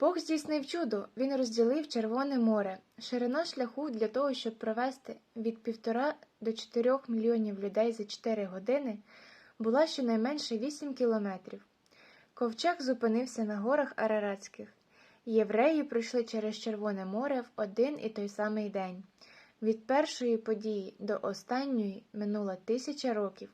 Бог здійснив чудо, він розділив Червоне море. Ширина шляху для того, щоб провести від півтора до чотирьох мільйонів людей за чотири години, була щонайменше вісім кілометрів. Ковчег зупинився на горах Араратських. Євреї пройшли через Червоне море в один і той самий день. Від першої події до останньої минуло тисяча років.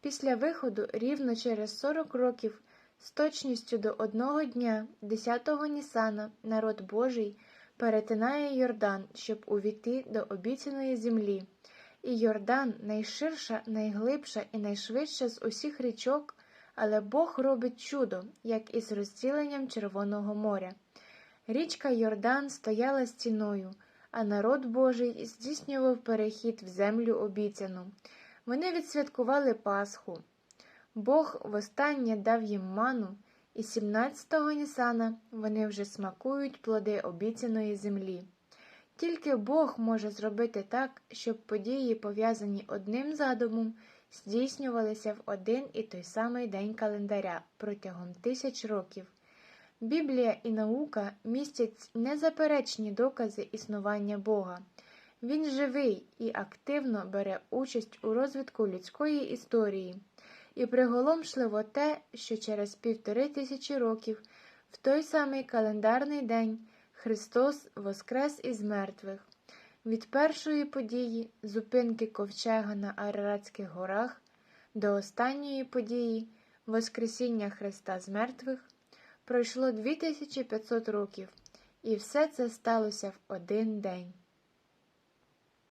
Після виходу рівно через 40 років з точністю до одного дня, 10-го Нісана, народ Божий перетинає Йордан, щоб увійти до обіцяної землі. І Йордан найширша, найглибша і найшвидша з усіх річок, але Бог робить чудо, як із розділенням Червоного моря. Річка Йордан стояла стіною, а народ Божий здійснював перехід в землю обіцяну. Вони відсвяткували Пасху. Бог востаннє дав їм ману, і 17-го Нісана вони вже смакують плоди обіцяної землі. Тільки Бог може зробити так, щоб події, пов'язані одним задумом, здійснювалися в один і той самий день календаря протягом тисяч років. Біблія і наука містять незаперечні докази існування Бога. Він живий і активно бере участь у розвитку людської історії. І приголомшливо те, що через півтори тисячі років, в той самий календарний день, Христос воскрес із мертвих. Від першої події, зупинки ковчега на Араратських горах, до останньої події, Воскресіння Христа з мертвих, пройшло 2500 років, і все це сталося в один день.